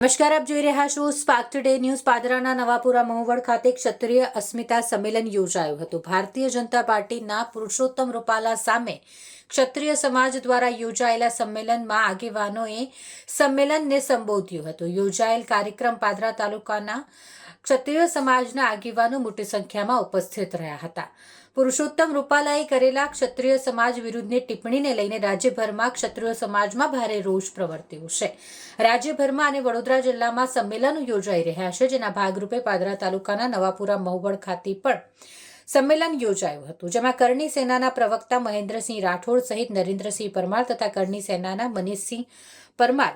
નમસ્કાર, આપ જોઈ રહ્યા છો સ્પાર્ક ટુડે ન્યૂઝ પાદરાના નવાપુરા મહુવડ ખાતે ક્ષત્રિય અસ્મિતા સંમેલન યોજાયું હતું. ભારતીય જનતા પાર્ટીના પુરુષોત્તમ રૂપાલા સામે ક્ષત્રિય સમાજ દ્વારા યોજાયેલા સંમેલનમાં આગેવાનોએ સંમેલનને સંબોધ્યું હતું. યોજાયેલ કાર્યક્રમ પાદરા તાલુકાના ક્ષત્રિય સમાજના આગેવાનો મોટી સંખ્યામાં ઉપસ્થિત રહ્યા હતા. પુરુષોત્તમ રૂપાલાએ કરેલા ક્ષત્રિય સમાજ વિરુદ્ધની ટિપ્પણીને લઈને રાજ્યભરમાં ક્ષત્રિય સમાજમાં ભારે રોષ પ્રવર્ત્યો છે. રાજ્યભરમાં અને વડોદરા જિલ્લામાં સંમેલનો યોજાઈ રહ્યા છે. જેના ભાગરૂપે પાદરા તાલુકાના નવાપુરા મહુવડ ખાતે પણ સંમેલન યોજાયું હતું, જેમાં કરણી સેનાના પ્રવક્તા મહેન્દ્રસિંહ રાઠોડ સહિત નરેન્દ્રસિંહ પરમાર તથા કરણી સેનાના મનીષસિંહ પરમાર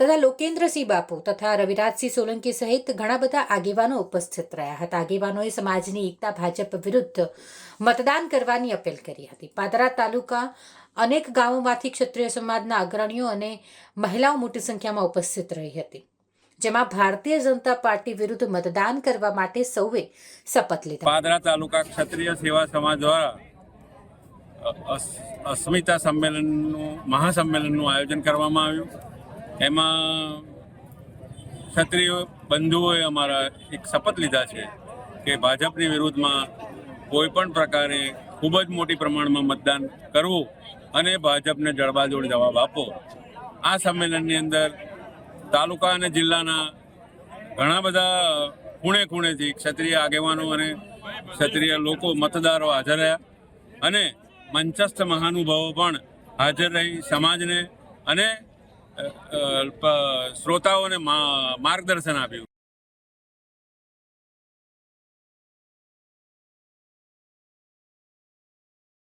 તથા લોકેન્દ્રસિંહ બાપુ તથા રવિરાજસિંહ સોલંકી સહિત ઘણા બધા આગેવાનો ઉપસ્થિત રહ્યા હતા. આગેવાનોએ સમાજની એકતા ભાજપ વિરુદ્ધ મતદાન કરવાની અપીલ કરી હતી. પાદરા તાલુકા અનેક ગામોમાંથી ક્ષત્રિય સમાજના અગ્રણીઓ અને મહિલાઓ મોટી સંખ્યામાં ઉપસ્થિત રહી હતી. જેમાં ભારતીય જનતા પાર્ટી વિરુદ્ધ મતદાન કરવા માટે સૌએ શપથ લીધા. પાદરા તાલુકા ક્ષત્રિય સેવા સમાજ દ્વારા અસ્મિતા સંમેલનનું, મહાસંમેલનનું આયોજન કરવામાં આવ્યું. એમાં ક્ષત્રિય બંધુઓએ અમારા એક શપથ લીધા છે કે ભાજપની વિરુદ્ધમાં કોઈ પણ પ્રકારે ખૂબ જ મોટી પ્રમાણમાં મતદાન કરવું અને ભાજપને જડબાજોડ જવાબ આપવો. આ સંમેલનની અંદર તાલુકા અને જિલ્લાના ઘણા બધા ખૂણે ખૂણેથી ક્ષત્રિય આગેવાનો અને ક્ષત્રિય લોકો મતદારો હાજર રહ્યા અને મંચસ્થ મહાનુભાવો પણ હાજર રહી સમાજને અને શ્રોતાઓને માર્ગદર્શન આપ્યું.